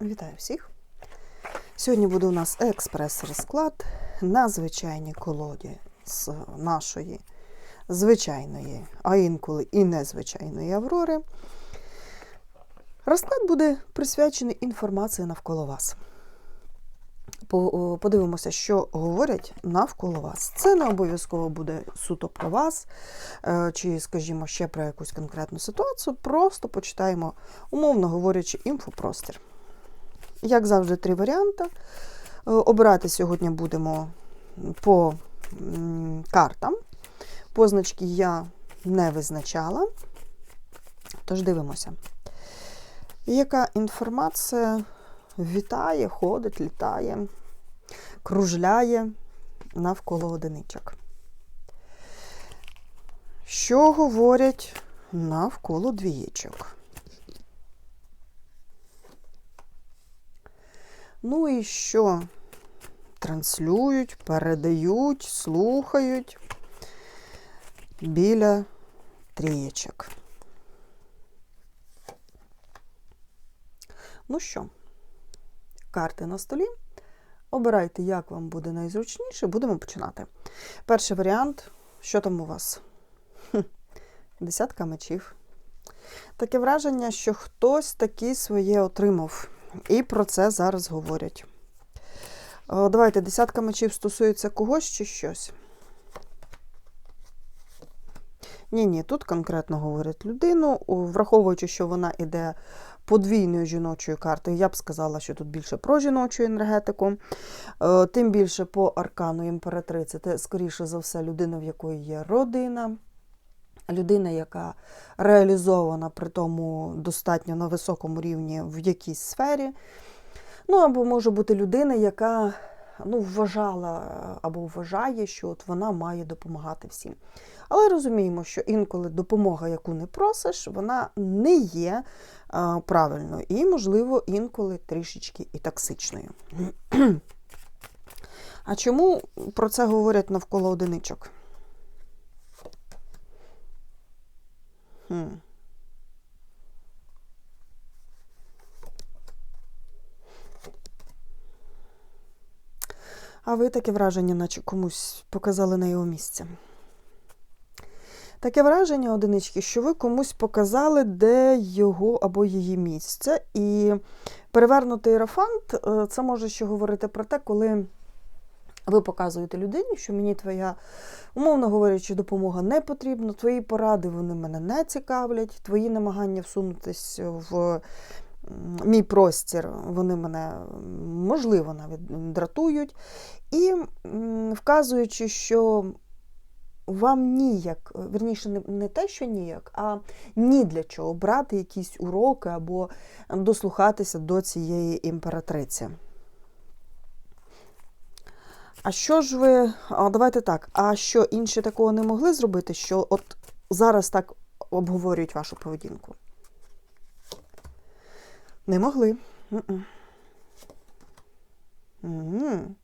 Вітаю всіх! Сьогодні буде у нас експрес-розклад на звичайній колоді з нашої звичайної, а інколи і незвичайної Аврори. Розклад буде присвячений інформації навколо вас. Подивимося, що говорять навколо вас. Це не обов'язково буде суто про вас, е, чи, скажімо, ще про якусь конкретну ситуацію. Просто почитаємо, умовно говорячи, інфопростір. Як завжди, три варіанти. Е, Обирати сьогодні будемо по картам. Позначки я не визначала. Тож дивимося. Яка інформація вітає, ходить, літає, кружляє навколо одиничок? Що говорять навколо двієчок? Ну і що транслюють, передають, слухають біля трієчок. Ну що, карти на столі. Обирайте, як вам буде найзручніше. Будемо починати. Перший варіант. Що там у вас? Десятка мечів. Таке враження, що хтось таки своє отримав. І про це зараз говорять. О, Давайте, десятка мечів стосується когось чи щось. Ні, ні, тут конкретно говорять людину, враховуючи, що вона іде подвійною жіночою картою, я б сказала, що тут більше про жіночу енергетику. Е, Тим більше по аркану імператриці, це, скоріше за все, людина, в якої є родина. Людина, яка реалізована при тому достатньо на високому рівні в якійсь сфері. Ну, або може бути людина, яка ну, вважала або вважає, що от вона має допомагати всім. Але розуміємо, що інколи допомога, яку не просиш, вона не є а, правильною і, можливо, інколи трішечки і токсичною. А чому про це говорять навколо одиничок? Хм. А ви таке враження, наче комусь показали на його місце. Таке враження, одинички, що ви комусь показали, де його або її місце. І перевернутий ерафант е, це може ще говорити про те, коли ви показуєте людині, що мені твоя, умовно говорячи, допомога не потрібна, твої поради вони мене не цікавлять, твої намагання всунутись в мій простір, вони мене, можливо, навіть дратують. І вказуючи, що вам ніяк, верніше, не, те, що ніяк, а ні для чого брати якісь уроки або дослухатися до цієї імператриці. А що ж ви, а, давайте так, а що інші такого не могли зробити, що от зараз так обговорюють вашу поведінку? Не могли. М-м. М.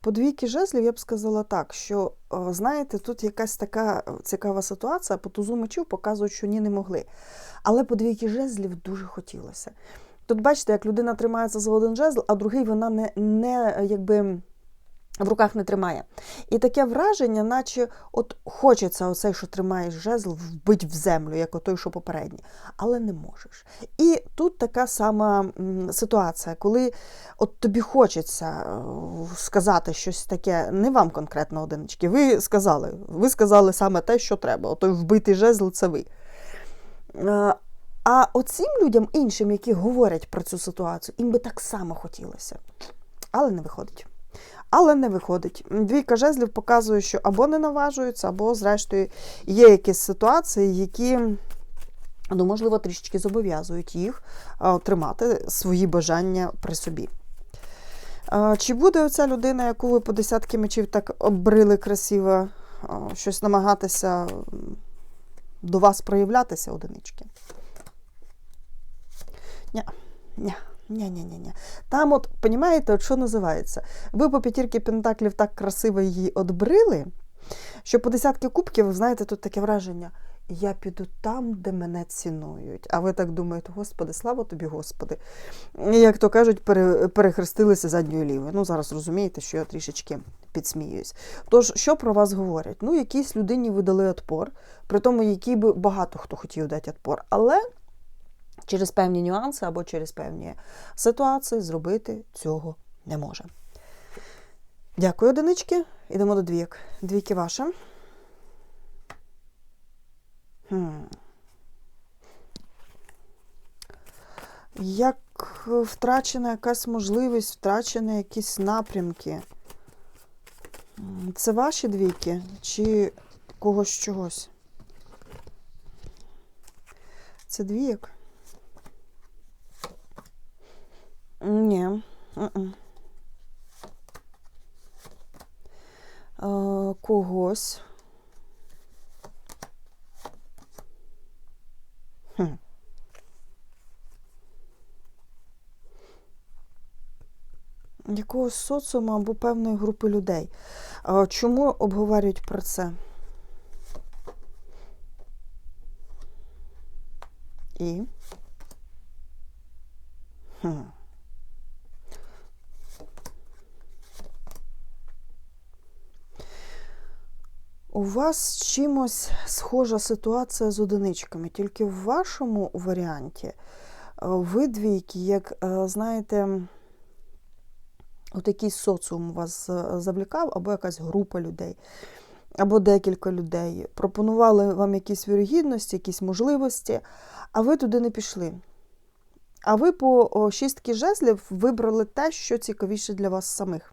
По двійки жезлів я б сказала так, що, е, знаєте, тут якась така цікава ситуація, по тузу мечів показують, що ні, не могли. Але по двійки жезлів дуже хотілося. Тут бачите, як людина тримається за один жезл, а другий вона не, не якби. В руках не тримає. І таке враження, наче от хочеться оцей, що тримаєш жезл, вбить в землю, як отой, що попередній, але не можеш. І тут така сама ситуація, коли от тобі хочеться е, сказати щось таке, не вам конкретно одинички. Ви сказали, ви сказали саме те, що треба. Отой вбитий жезл це ви. А оцим людям, іншим, які говорять про цю ситуацію, їм би так само хотілося. Але не виходить. Але не виходить. Двійка жезлів показує, що або не наважуються, або, зрештою, є якісь ситуації, які, ну, можливо, трішечки зобов'язують їх тримати свої бажання при собі. Чи буде оця людина, яку ви по десятки мечів так обрили красиво, щось намагатися до вас проявлятися, одинички? Ні, ні. Ні-ні-ні. Там, от, понімаєте, от що називається? Ви по п'ятірки пентаклів так красиво її отбрили, що по десятки кубків, ви знаєте, тут таке враження. я піду там, де мене цінують. А ви так думаєте, Господи, слава тобі, Господи. І, Як то кажуть, пере- перехрестилися задньою лівою. Ну, зараз розумієте, що я трішечки підсміююсь. Тож, що про вас говорять? Ну, якійсь людині ви дали отпор, при тому, якій би багато хто хотів дати отпор. Але через певні нюанси або через певні ситуації зробити цього не може. Дякую, одинички. Йдемо до двійок. Двійки ваші. Хм. Як втрачена якась можливість, втрачені якісь напрямки. Це ваші двійки чи когось чогось? Це двійок? Ні. Когось. Якогось соціуму або певної групи людей. Чому обговорюють про це? І? Хм. У вас чимось схожа ситуація з одиничками, тільки в вашому варіанті е, ви двійки, як е, знаєте, якийсь соціум вас е, завлікав, або якась група людей, або декілька людей. Пропонували вам якісь вірогідності, якісь можливості, а ви туди не пішли. А ви по шістки жезлів вибрали те, що цікавіше для вас самих.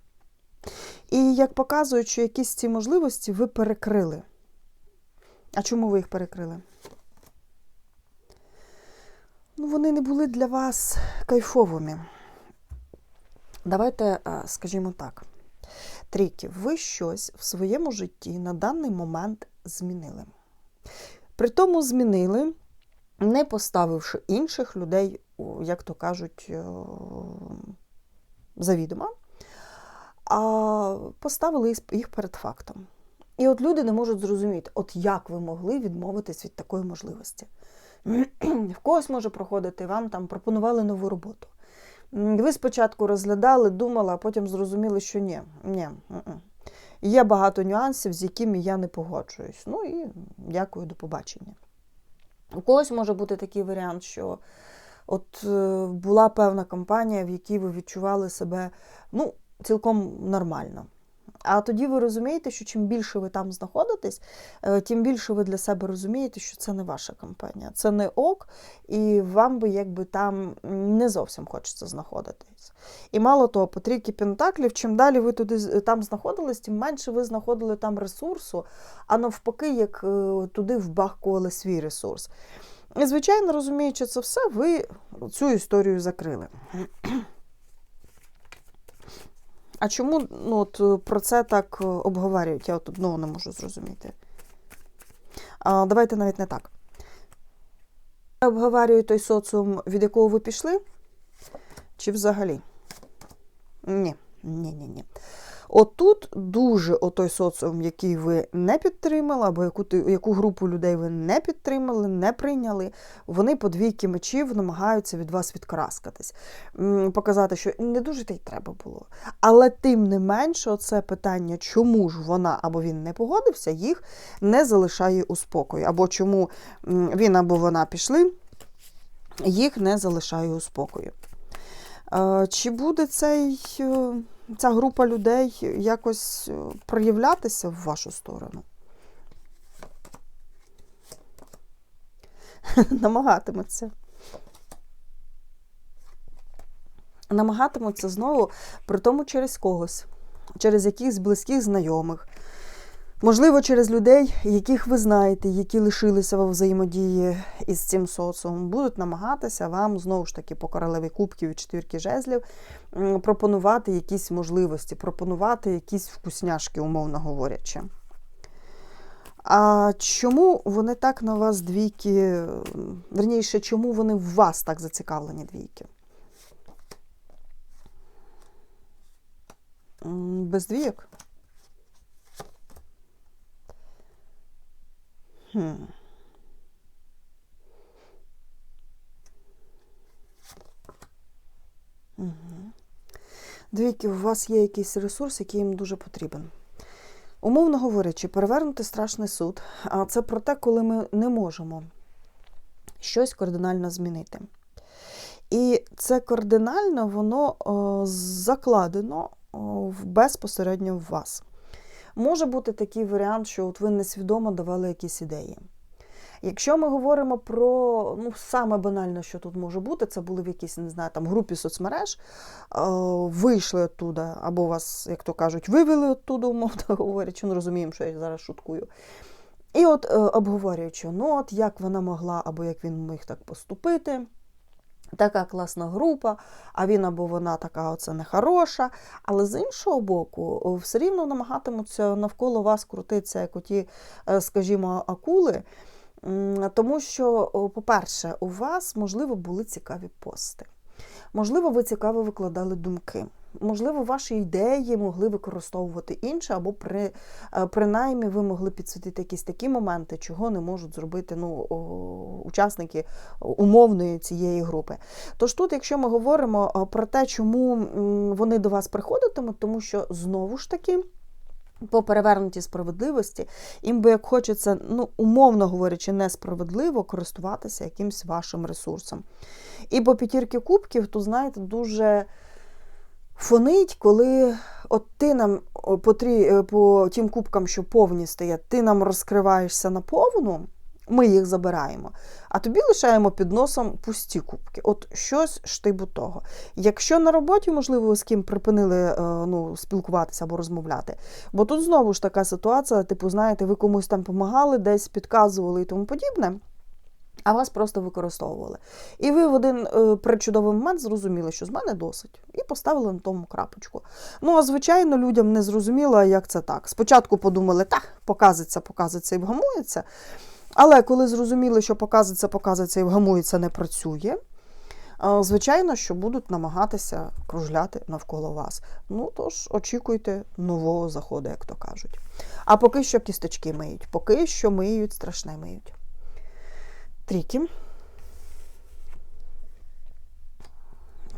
І як показують, що якісь ці можливості ви перекрили. А чому ви їх перекрили? Ну, вони не були для вас кайфовими. Давайте, скажімо так, трійки, ви щось в своєму житті на даний момент змінили. При тому змінили, не поставивши інших людей, як то кажуть, завідомо, а поставили їх- перед фактом. І от люди не можуть зрозуміти, от як ви могли відмовитись від такої можливості. В когось може проходити, вам там пропонували нову роботу. Ви спочатку розглядали, думали, а потім зрозуміли, що ні, ні. Є багато нюансів, з якими я не погоджуюсь. Ну і дякую, до побачення. У когось може бути такий варіант, що от е, була певна компанія, в якій ви відчували себе ну, цілком нормально. А тоді ви розумієте, що чим більше ви там знаходитесь, е, тим більше ви для себе розумієте, що це не ваша компанія, це не ок, і вам би якби там не зовсім хочеться знаходитись. І мало того, по трійки пентаклів, чим далі ви туди з- там знаходились, тим менше ви знаходили там ресурсу, а навпаки, як е, туди вбахкували свій ресурс. І, звичайно, розуміючи це все, ви цю історію закрили. А чому ну, от, е, про це так е, обговорюють? Я от одного не можу зрозуміти. А, давайте навіть не так. Обговорюють той соціум, від якого ви пішли? Чи взагалі? Ні, ні, ні, ні. Отут дуже отой соціум, який ви не підтримали, або яку, яку групу людей ви не підтримали, не прийняли, вони по двійки мечів намагаються від вас відкараскатись, М, показати, що не дуже те й треба було. Але тим не менше, оце питання, чому ж вона або він не погодився, їх не залишає у спокої. Або чому він або вона пішли, їх не залишає у спокої. Е, Чи буде цей, е, ця група людей якось е, проявлятися в вашу сторону? Намагатиметься. Намагатимуться знову, при тому через когось, через якихось близьких знайомих. Можливо, через людей, яких ви знаєте, які лишилися во взаємодії із цим соціумом, будуть намагатися вам знову ж таки по королеві кубків і четвірки жезлів пропонувати якісь можливості, пропонувати якісь вкусняшки, умовно говорячи. А чому вони так на вас двійки, верніше, чому вони в вас так зацікавлені двійки? Без двійок? Хм. Угу. Двійки, у вас є якийсь ресурс, який їм дуже потрібен. Умовно говорячи, перевернути страшний суд а це про те, коли ми не можемо щось кардинально змінити. І це кардинально воно е, закладено безпосередньо в вас. Може бути такий варіант, що от ви несвідомо давали якісь ідеї. Якщо ми говоримо про ну, саме банальне, що тут може бути, це були в якійсь, не знаю, там групі соцмереж, е, вийшли оттуда, або вас, як то кажуть, вивели оттуда, умовно говорячи, ну розуміємо, що я зараз шуткую. І от е, обговорюючи, ну от як вона могла, або як він міг так поступити. Така класна група, а він або вона така оце нехороша. Але з іншого боку, все рівно намагатимуться навколо вас крутитися, як оті, е, скажімо, акули. Тому що, по-перше, у вас, можливо, були цікаві пости. Можливо, ви цікаво викладали думки. Можливо, ваші ідеї могли використовувати інше, або при, е, принаймні ви могли підсвітити якісь такі моменти, чого не можуть зробити ну, учасники умовної цієї групи. Тож тут, якщо ми говоримо про те, чому вони до вас приходитимуть, тому що знову ж таки. По перевернутій справедливості, їм би як хочеться, ну, умовно говорячи, несправедливо користуватися якимсь вашим ресурсом. І по п'ятірки кубків, то знаєте, дуже фонить, коли от ти нам по, трі, е, по тим кубкам, що повні стоять, ти нам розкриваєшся на повну, ми їх забираємо, а тобі лишаємо під носом пусті кубки. От щось штибу того. Якщо на роботі, можливо, ви з ким припинили е, ну, спілкуватися або розмовляти, бо тут знову ж така ситуація, типу, знаєте, ви комусь там допомагали, десь підказували і тому подібне. А вас просто використовували. І ви в один е, причудовий момент зрозуміли, що з мене досить, і поставили на тому крапочку. Ну, а звичайно, людям не зрозуміло, як це так. Спочатку подумали, так, показиться, показиться і вгамується. Але коли зрозуміли, що показиться, показиться і вгамується, не працює, звичайно, що будуть намагатися кружляти навколо вас. Ну, тож очікуйте нового заходу, як то кажуть. А поки що кісточки миють, поки що миють, страшне миють. Трійки.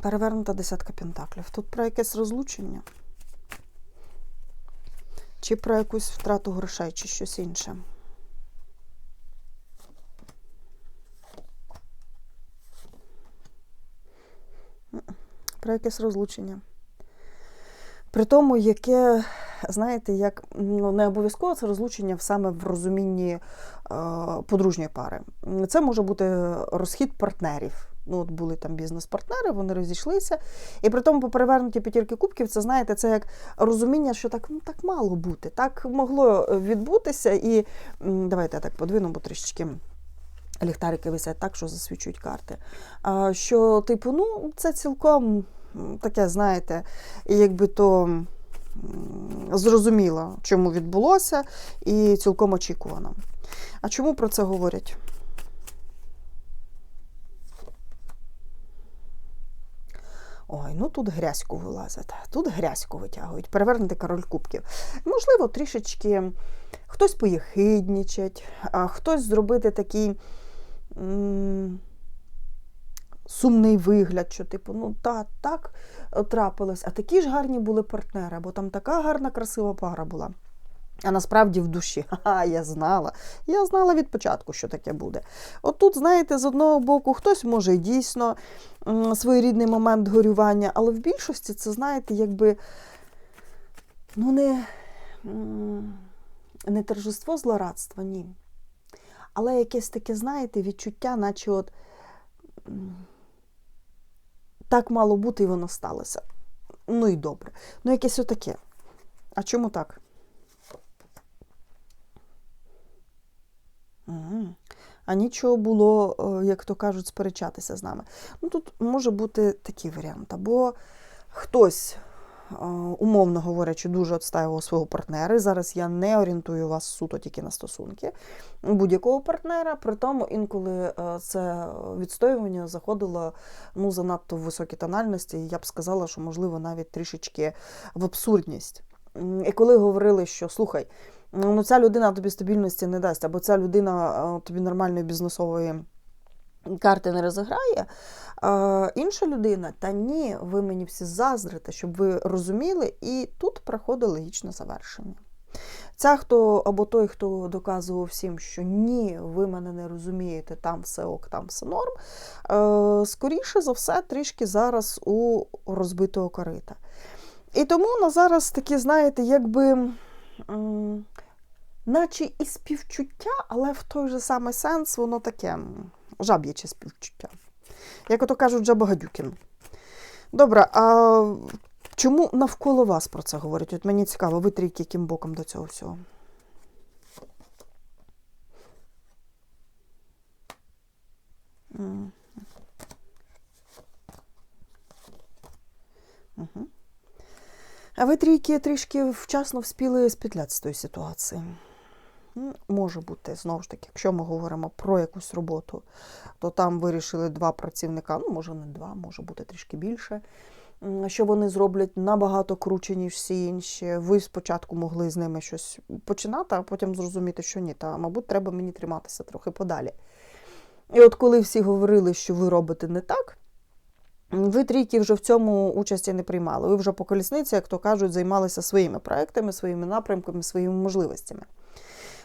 Перевернута десятка пентаклів. Тут про якесь розлучення. Чи про якусь втрату грошей, чи щось інше. Про якесь розлучення. При тому, яке, знаєте, як ну, не обов'язково це розлучення саме в розумінні е, подружньої пари. Це може бути розхід партнерів. Ну, от були там бізнес-партнери, вони розійшлися. І при тому, по перевернуті п'ятірки кубків, це знаєте, це як розуміння, що так, ну, так мало бути, так могло відбутися. І давайте я так подвину, бо трішечки. Ліхтарики висять так, що засвічують карти. А, Що, типу, ну, це цілком таке, знаєте, якби то м, зрозуміло, чому відбулося, і цілком очікувано. А чому про це говорять? Ой, ну тут грязьку вилазить, тут грязьку витягують, перевернути король кубків. Можливо, трішечки хтось поєхиднічать, а хтось зробити такий сумний вигляд, що типу, ну та, так е, трапилось, а такі ж гарні були партнери, бо там така гарна, красива пара була. А насправді в душі, ха, я знала. Я знала від початку, що таке буде. От тут, знаєте, з одного боку, хтось може дійсно своєрідний момент горювання, але в більшості це, знаєте, якби ну не, не торжество злорадства, ні. Але якесь таке, знаєте, відчуття, наче от так мало бути, і воно сталося. Ну і добре. Ну, якесь отаке. А чому так? А нічого було, е, як то кажуть, сперечатися з нами. Ну тут може бути такий варіант. Або хтось, умовно говорячи, дуже відстаював свого партнера. Зараз я не орієнтую вас суто тільки на стосунки будь-якого партнера. При тому інколи е, це відстоювання заходило ну, занадто в високі тональності. Я б сказала, що можливо навіть трішечки в абсурдність. І коли говорили, що слухай, ну ця людина тобі стабільності не дасть, або ця людина е, тобі нормальної бізнесової карти не розіграє, е, інша людина, та ні, ви мені всі заздрите, щоб ви розуміли, і тут приходить логічне завершення. Ця хто або той, хто доказував всім, що ні, ви мене не розумієте, там все ок, там все норм. Е, скоріше за все, трішки зараз у розбитого корита. І тому на зараз такі, знаєте, якби. Наче і співчуття, але в той же самий сенс воно таке жаб'яче співчуття. Як ото кажуть, Жабагадюкін. Добре, а чому навколо вас про це говорять? От мені цікаво, ви трійки яким боком до цього всього? Мгм. А ви трійки трішки вчасно вспіли спетляти з тої ситуації. Може бути, знову ж таки, якщо ми говоримо про якусь роботу, то там вирішили два працівника, ну, може, не два, може бути трішки більше, що вони зроблять набагато круче, ніж всі інші. Ви спочатку могли з ними щось починати, а потім зрозуміти, що ні, та, мабуть, треба мені триматися трохи подалі. І от коли всі говорили, що ви робите не так, ви трійки вже в цьому участі не приймали. Ви вже по колісниці, як то кажуть, займалися своїми проектами, своїми напрямками, своїми можливостями.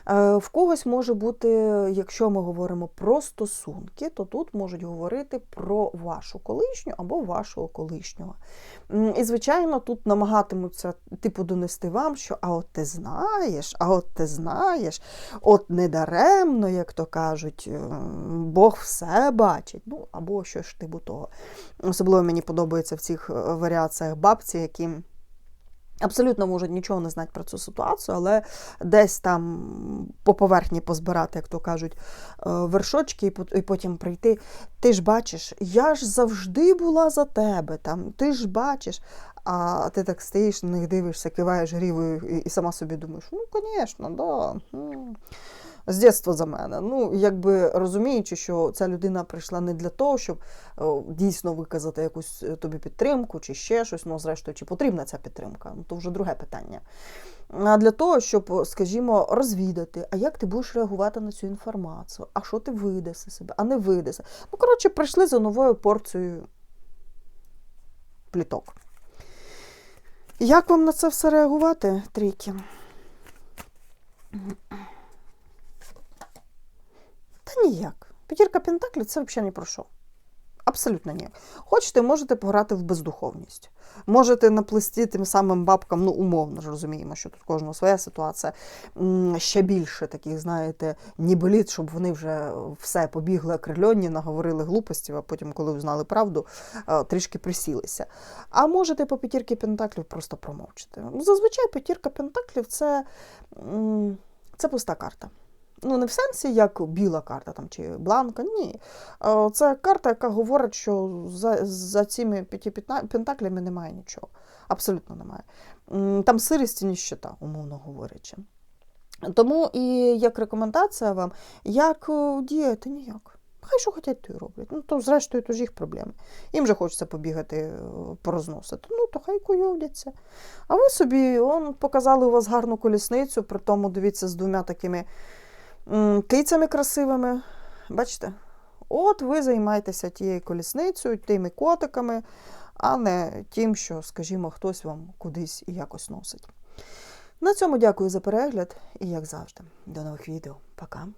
Е, В когось може бути, якщо ми говоримо про стосунки, то тут можуть говорити про вашу колишню або вашого колишнього. І, звичайно, тут намагатимуться типу донести вам, що а от ти знаєш, а от ти знаєш, от недаремно, як то кажуть, е, Бог все бачить. Ну, або що ж типу того. Особливо мені подобається в цих е, варіаціях бабці, які. Абсолютно можуть нічого не знати про цю ситуацію, але десь там по поверхні позбирати, як то кажуть, е, вершочки, і потім прийти. Ти ж бачиш, я ж завжди була за тебе. Там, ти ж бачиш. А ти так стоїш, на них дивишся, киваєш грівою і, сама собі думаєш, ну, звісно, да. З дитинства за мене. Ну, якби розуміючи, що ця людина прийшла не для того, щоб дійсно виказати якусь е, тобі підтримку чи ще щось. Ну, зрештою, чи потрібна ця підтримка, ну то вже друге питання. А для того, щоб, скажімо, розвідати, а як ти будеш реагувати на цю інформацію, а що ти видаси себе, а не видаси. Ну, коротше, прийшли за новою порцією пліток. Як вам на це все реагувати, трійки? Ніяк. П'ятірка Пентаклів це взагалі ні про що. Абсолютно ніяк. Хочете, можете пограти в бездуховність. Можете наплести тим самим бабкам, ну, умовно ж розуміємо, що тут кожного своя ситуація. Ще більше таких, знаєте, нібеліт, щоб вони вже все побігли окрильонні, наговорили глупостів, а потім, коли узнали правду, е, трішки присілися. А можете по п'ятірки Пентаклів просто промовчати. Ну, Зазвичай п'ятірка Пентаклів це, це пуста карта. Ну, не в сенсі, як біла карта там, чи бланка, ні. Е, Це карта, яка говорить, що за, за цими п'яти пентаклями немає нічого. Абсолютно немає. Там сирість і ніщита, умовно говорячи. Тому і як рекомендація вам, як е, діяти ніяк. Хай що хочуть, то й роблять. Ну, то зрештою, то ж їх проблеми. Їм же хочеться побігати, е, порозносити. Ну, то хай куйовдяться. А ви собі он, показали у вас гарну колісницю, при тому дивіться з двома такими кицями красивими. Бачите? От ви займаєтеся тією колісницею, тими котиками, а не тим, що, скажімо, хтось вам кудись і якось носить. На цьому дякую за перегляд і, як завжди, до нових відео. Пока!